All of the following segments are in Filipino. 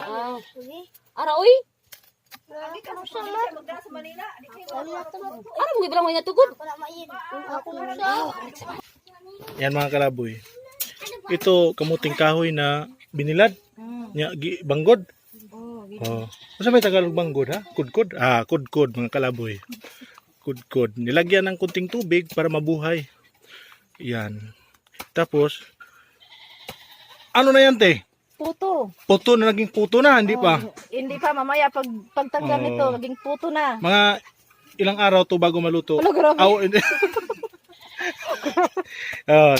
Ah. Ara. Hindi kayo Ano mo gibilang nga tugod? Yan mga kalaboy. Ito kamuting kahoy na binilad. Nya banggod. Oh. Ano may Tagalog banggod ha? Kudkod? Ah, kudkod mga kalaboy. Kudkod. Nilagyan ng kunting tubig para mabuhay. Yan. Tapos ano na yan te? Puto. Puto na naging puto na, hindi pa. Hindi pa mamaya pag pagtanggal Oh. nito, naging puto na. Mga ilang araw to bago maluto. Ano, grabe. Aw, hindi. oh,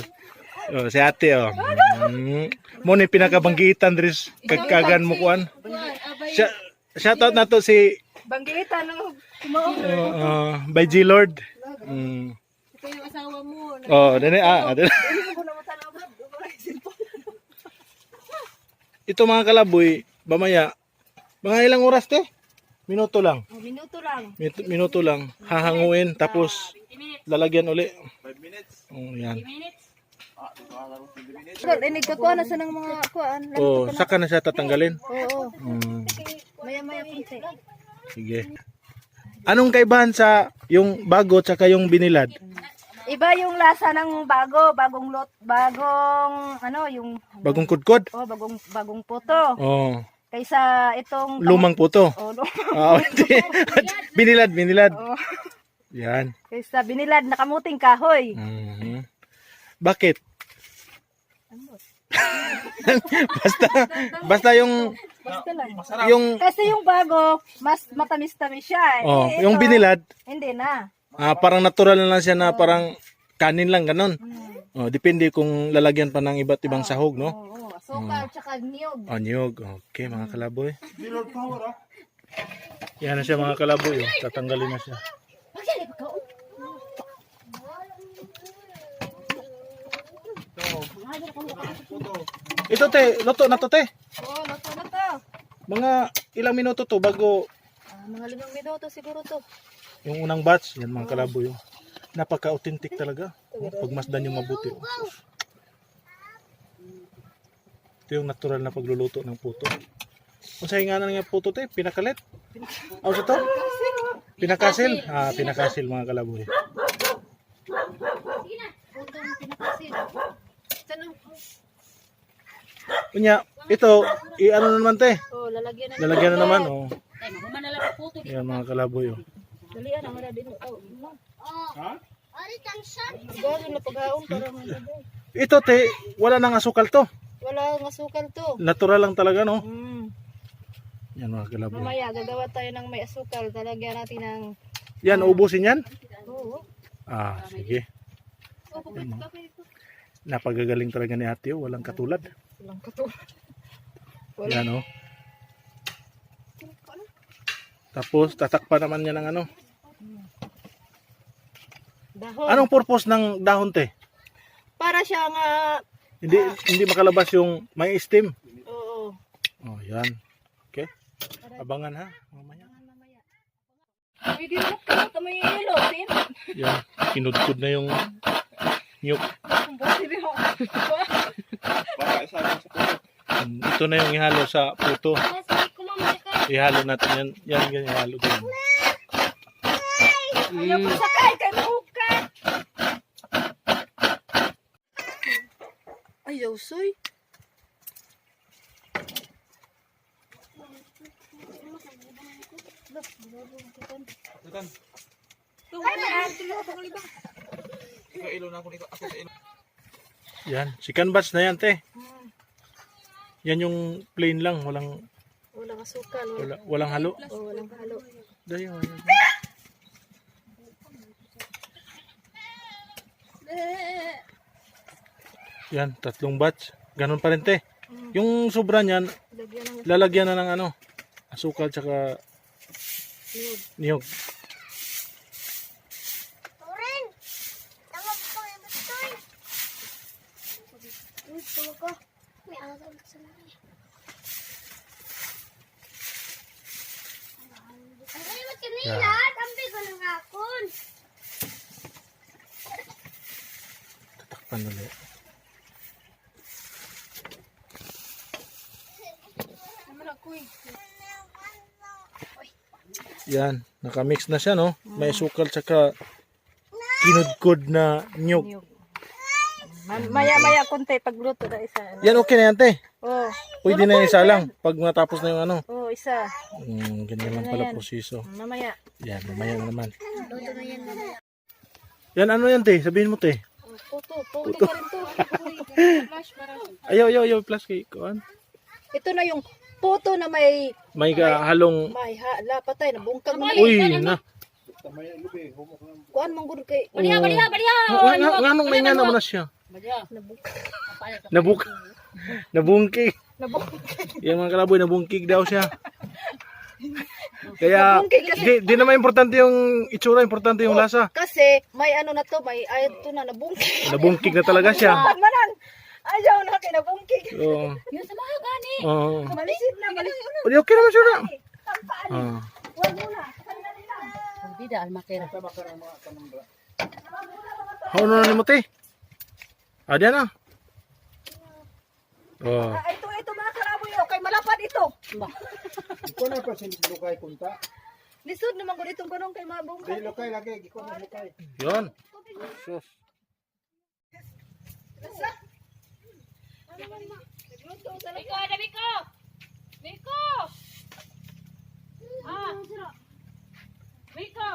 oh, si ate oh. Mm. Mo ni pinakabanggitan dres kagkagan mo kuan. Siya shout out nato si Banggitan ng kumaon. uh, uh, by G Lord. Mm. Ito yung asawa mo. Oh, dene ah, dene. Hindi ko na matanawad. Ito mga kalaboy, bamaya. Mga ilang oras te? Minuto lang. Oh, minuto lang. Minuto, minuto lang. Hahanguin tapos lalagyan uli. 5 minutes. Oh, yan. Pero inig ka kuha na sa ng mga kuhaan. Oh, saka na siya tatanggalin. Oo. Mm. Maya maya punti. Sige. Anong kaibahan sa yung bago at saka yung binilad? Iba yung lasa ng bago, bagong lot, bagong ano yung Bagong kudkod? oh, bagong bagong puto. Oh, Kaysa itong lumang puto. Oh, no. Ah, hindi. binilad, binilad. Oh. Yan. Kaysa binilad na kamuting kahoy. Mhm. Bakit? basta basta yung Basta lang. yung Kasi yung bago, mas matamis-tamis siya. eh. oh, Eh, yung ito, binilad, Hindi na. Ah, parang natural na lang siya na parang kanin lang ganon. Oh, depende kung lalagyan pa ng iba't ibang sahog, no? Oo, asukal tsaka niyog. Oh, niyog. Okay, mga kalaboy. Yan na siya mga kalaboy. Oh. Tatanggalin na siya. Ito te, luto na to te. Oo, luto na to. Mga ilang minuto to bago Ah, mga limang minuto siguro to. Yung unang batch. Yan mga kalaboy. Oh. Napaka-authentic talaga. Oh, pagmasdan yung mabuti. Oh. Ito yung natural na pagluluto ng puto. Kung sa nga nga puto te, pinakalit. Ano sa to? Pinakasil? Ah, pinakasil mga kalaboy. Tanong, Kunya, ito, i-ano na naman te. oh, lalagyan na. Lalagyan na naman. Oh. Ay, magumanala ka puto. Yan mga kalaboy. Oh. Dalian ang mara din. Oh, no. Gawin na paghaon para malagay. Ito te, wala nang asukal to. Wala ang asukal to. Natural lang talaga no. Mm. Yan mga kalaboy. Mamaya gagawa tayo ng may asukal. Talagyan natin ng Yan, ubusin yan. Oo. Ah, sige. Yan. Napagagaling talaga ni ate. oh. Walang katulad. Walang kato. Wala. Yan oh. Tapos tatakpan naman niya ng ano. Dahon. Anong purpose ng dahon te? Para siya nga Hindi hindi makalabas yung may steam. Oo. Oh, yan. Okay. Abangan ha. Mamaya. Pwede na ka may ilo, sin. Yan. Kinudkod na yung nyuk. Mo. Ito na yung ihalo sa puto. Ihalo natin yan. Yan, yan ihalo din. Ayaw ko sakay kay Muka. Ayaw soy. Yan. Chicken batch na yan, te. Yan yung plain lang. Walang, Walang asukal. Wala. wala, walang halo. Oh, walang halo. Dahil, yan, tatlong batch. Ganon pa rin, te. Yung sobra niyan, lalagyan na ng ano, asukal tsaka niyog. niyog. Yan. Tatakpan ulit. Yan, nakamix na siya, no? May sukal tsaka kinudkod na nyug. Maya-maya konti pagluto na isa. Yan, okay na yan, te. Oh, Pwede na isa lang pag matapos na yung ano. oh, isa. Hmm, ganyan lang pala proseso. Mamaya. Yan, mamaya na naman. Yan, ano yan, te? Sabihin mo, te. Puto, puto pa rin to. Ayaw, ayaw, ayaw, plus kay kuan. Ito na yung puto na may May halong... may hala patay na bungkag na. Uy, na. Kuan mong gud kay Baliha, baliha, baliha. Nga, nga, nga, nung may nga naman na siya. Baliha. Nabuk. Nabungkig. nabungkag. Yung mga kalaboy, nabungkig daw siya. Kaya, Nabungkig di, di naman importante yung itsura, importante yung lasa. Kasi may ano na to, may ay to na nabungkig. Nabungkig na talaga siya. Ayaw na kay nabungkig. Oo. Yun sa mga gani. Oo. Malisit na malisit. Oh, okay naman siya na. Tampaan. Ah. Wag mo na. Sandali lang. Hindi da almakera. Ano na ni mo, te? Ah, diyan na. Oh. Ah, ito ito mga karaboy oh, kay malapad ito. Ba. Iko na pa sin lukay kunta. Lisod naman gud itong kanong kay mabungkag. Di lukay lagi, iko na lukay. Yun. Sus. Biko, ada Biko! Biko! Ah! Biko!